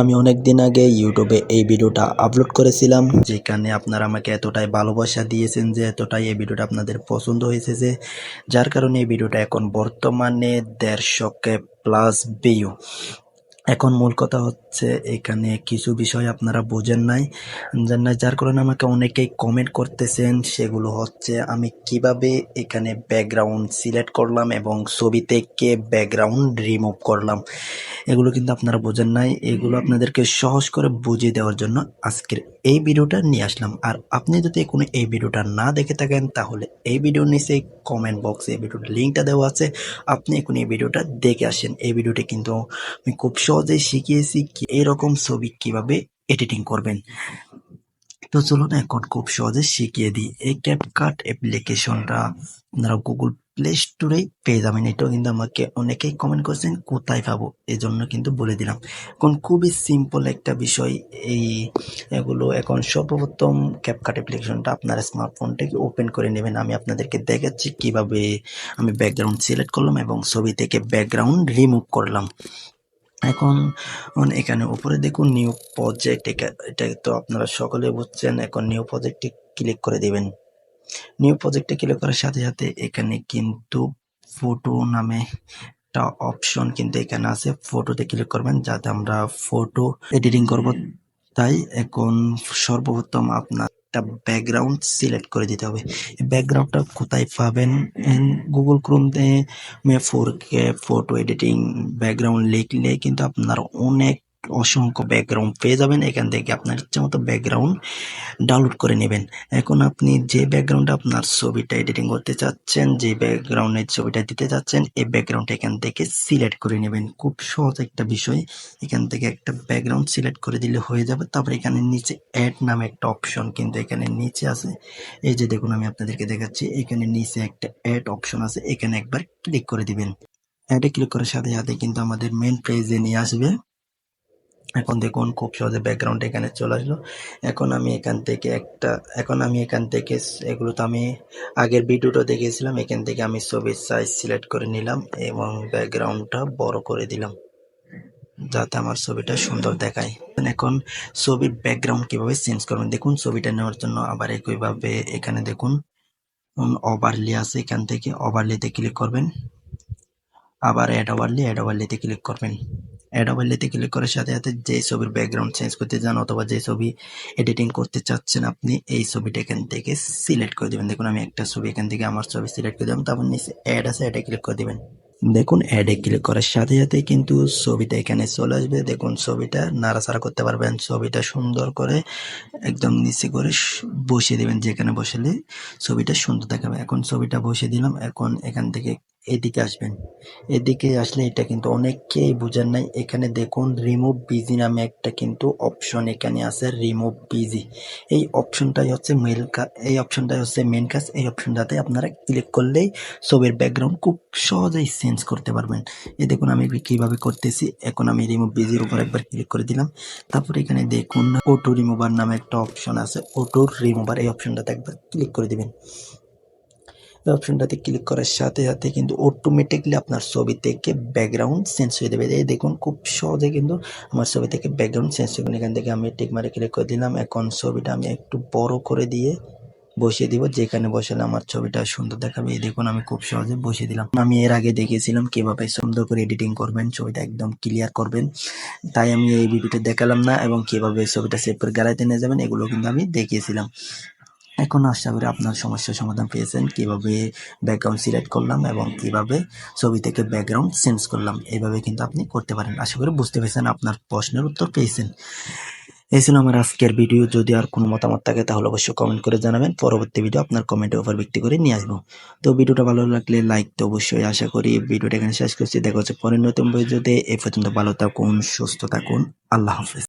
আমি অনেক দিন আগে ইউটিউবে এই ভিডিওটা আপলোড করেছিলাম, যেখানে আপনারা আমাকে এতটাই ভালোবাসা দিয়েছেন যে এতটাই এই ভিডিওটা আপনাদের পছন্দ হয়েছে যে, যার কারণে এই ভিডিওটা এখন বর্তমানে দেড়শোকে প্লাস ভিউ এখন মূল কথা হচ্ছে এখানে কিছু বিষয় আপনারা বোঝেন নাই জান নাই, যার কারণে আমাকে অনেকেই কমেন্ট করতেছেন, সেগুলো হচ্ছে আমি কীভাবে এখানে ব্যাকগ্রাউন্ড সিলেক্ট করলাম এবং ছবি থেকে ব্যাকগ্রাউন্ড রিমুভ করলাম। এগুলো কিন্তু আপনারা বোঝেন নাই। এগুলো আপনাদেরকে সহজ করে বুঝিয়ে দেওয়ার জন্য আজকের এই ভিডিওটা নিয়ে আসলাম। আর আপনি যদি কোনো এই ভিডিওটা না দেখে থাকেন, তাহলে এই ভিডিওর নিচে কমেন্ট বক্সে এই ভিডিওর লিঙ্কটা দেওয়া আছে। আপনি এখন এই ভিডিওটা দেখে আসেন। এই ভিডিওটা কিন্তু আমি খুব সহজেই শিখিয়েছি কি এরকম ছবি কীভাবে এডিটিং করবেন। তো চলুন এখন খুব সহজে শিখিয়ে দিই। এই ক্যাপকাট অ্যাপ্লিকেশনটা আপনারা গুগল প্লে স্টোরে পেয়ে যাবেন। এটাও কিন্তু আমাকে অনেকেই কমেন্ট করছেন, কোথায় পাবো? এই জন্য কিন্তু বলে দিলাম। এখন খুবই সিম্পল একটা বিষয় এই, এগুলো। এখন সর্বপ্রথম ক্যাপকাট অ্যাপ্লিকেশনটা আপনার স্মার্টফোনটাকে ওপেন করে নেবেন। আমি আপনাদেরকে দেখাচ্ছি কীভাবে আমি ব্যাকগ্রাউন্ড সিলেক্ট করলাম এবং ছবি থেকে ব্যাকগ্রাউন্ড রিমুভ করলাম। এখন, এখানে উপরে দেখুন নিউ প্রজেক্ট এটা তো আপনারা সকলে বুঝছেন। এখন নিউ প্রজেক্টে ক্লিক করে দিবেন। নিউ প্রজেক্টে ক্লিক করার সাথে সাথে এখানে কিন্তু ফটো নামে একটা অপশন কিন্তু এখানে আছে। ফটোতে ক্লিক করবেন যাতে আমরা ফটো এডিটিং করব। তাই এখন সর্বপ্রথম আপনার একটা ব্যাকগ্রাউন্ড সিলেক্ট করে দিতে হবে। এই ব্যাকগ্রাউন্ডটা কোথায় পাবেন? Google ক্রোমতে four K photo editing background লিখলে কিন্তু আপনার অনেক অসংখ্য ব্যাকগ্রাউন্ড পেয়ে যাবেন। এখান থেকে আপনার ইচ্ছে মতো ব্যাকগ্রাউন্ড ডাউনলোড করে নেবেন। এখন আপনি যে ব্যাকগ্রাউন্ডে আপনার ছবিটা এডিটিং করতে চাচ্ছেন, যে ব্যাকগ্রাউন্ডের ছবিটা দিতে চাচ্ছেন, এই ব্যাকগ্রাউন্ডটা এখান থেকে সিলেক্ট করে নেবেন। খুব সহজ একটা বিষয়। এখান থেকে একটা ব্যাকগ্রাউন্ড সিলেক্ট করে দিলে হয়ে যাবে। তারপর এখানে নিচে অ্যাড নামে একটা অপশন কিন্তু এখানে নিচে আছে। এই যে দেখুন, আমি আপনাদেরকে দেখাচ্ছি। এখানে নিচে একটা অ্যাড অপশন আছে। এখানে একবার ক্লিক করে দিবেন। অ্যাডে ক্লিক করার সাথে সাথে কিন্তু আমাদের মেন পেজে নিয়ে আসবে। এখন দেখুন খুব সহজে ব্যাকগ্রাউন্ড এখানে চলে আসলো। এখন আমি এখান থেকে একটা, এখন আমি এখান থেকে এগুলো তো আমি আগের ভিডিওটা দেখেছিলাম এখান থেকে আমি ছবির সাইজ সিলেক্ট করে নিলাম এবং ব্যাকগ্রাউন্ডটা বড় করে দিলাম, যাতে আমার ছবিটা সুন্দর দেখায়। এখন ছবির ব্যাকগ্রাউন্ড কীভাবে চেঞ্জ করবেন? দেখুন ছবিটা নেওয়ার জন্য আবার একইভাবে এখানে দেখুন ওভারলি আছে এখান থেকে ওভারলিতে ক্লিক করবেন। আবার অ্যাড ওভারলি অ্যাড ওভারলিতে ক্লিক করবেন। অ্যাড ওভারলিতে ক্লিক করার সাথে সাথে যে ছবির ব্যাকগ্রাউন্ড চেঞ্জ করতে চান অথবা যে ছবি এডিটিং করতে চাচ্ছেন আপনি, এই ছবিটা এখান থেকে সিলেক্ট করে দেবেন। দেখুন, আমি একটা ছবি এখান থেকে আমার ছবি সিলেক্ট করে দিলাম, তারপর নিচে অ্যাড আছে অ্যাডে ক্লিক করে দেবেন। দেখুন অ্যাডে ক্লিক করার সাথে সাথে কিন্তু ছবিটা এখানে চলে আসবে। দেখুন, ছবিটা নাড়াচাড়া করতে পারবেন, ছবিটা সুন্দর করে একদম নিচে করে বসিয়ে দেবেন, যেখানে বসালে ছবিটা সুন্দর দেখাবে। এখন ছবিটা বসিয়ে দিলাম, এখন এখান থেকে এদিকে আসবেন। এদিকে আসলে এটা কিন্তু অনেককেই বোঝার নাই। এখানে দেখুন রিমুভ বিজি নামে একটা কিন্তু অপশন এখানে আছে রিমুভ বিজি এই অপশনটাই হচ্ছে মেল এই অপশনটাই হচ্ছে মেন কাজ। এই অপশনটাতে আপনারা ক্লিক করলেই ছবির ব্যাকগ্রাউন্ড খুব সহজেই চেঞ্জ করতে পারবেন। এই দেখুন, আমি কীভাবে করতেছি। এখন আমি রিমুভ বিজির উপর একবার ক্লিক করে দিলাম। তারপর এখানে দেখুন অটো রিমুভার নামে একটা অপশন আছে। অটো রিমুভার এই অপশনটাতে একবার ক্লিক করে দিবেন। অপশনটাতে ক্লিক করার সাথে সাথে কিন্তু অটোমেটিকলি আপনার ছবি থেকে ব্যাকগ্রাউন্ড চেঞ্জ হয়ে দেবে এই দেখুন, খুব সহজে কিন্তু আমার ছবি থেকে ব্যাকগ্রাউন্ড চেঞ্জ হয়ে এখান থেকে আমি টিক মারে ক্লিক করে দিলাম। এখন ছবিটা আমি একটু বড় করে দিয়ে বসিয়ে দিব, যেখানে বসালে আমার ছবিটা সুন্দর দেখাবে। এই দেখুন, আমি খুব সহজে বসিয়ে দিলাম। আমি এর আগে দেখিয়েছিলাম কীভাবে সুন্দর করে এডিটিং করবেন, ছবিটা একদম ক্লিয়ার করবেন। তাই আমি এই ভিডিওটা দেখালাম না এবং কীভাবে ছবিটা সেভ করে গ্যালারিতে নিয়ে যাবেন, এগুলো কিন্তু আমি দেখিয়েছিলাম। এখন আশা করি আপনার সমস্যার সমাধান পেয়েছেন। কীভাবে ব্যাকগ্রাউন্ড সিলেক্ট করলাম এবং কীভাবে ছবি থেকে ব্যাকগ্রাউন্ড চেঞ্জ করলাম এইভাবে কিন্তু আপনি করতে পারেন। আশা করি বুঝতে পেরেছেন আপনার প্রশ্নের উত্তর পেয়েছেন। এই ছিল আমার আজকের ভিডিও যদি আর কোনো মতামত থাকে, তাহলে অবশ্যই কমেন্ট করে জানাবেন। পরবর্তী ভিডিও আপনার কমেন্টের উপর ভিত্তি করে নিয়ে আসব। তো ভিডিওটা ভালো লাগলে লাইক তো অবশ্যই আশা করি ভিডিওটা এখানে শেষ করছি। দেখা হচ্ছে পরের নতুন ভিডিওতে এ পর্যন্ত ভালো থাকুন, সুস্থ থাকুন। আল্লাহ হাফেজ।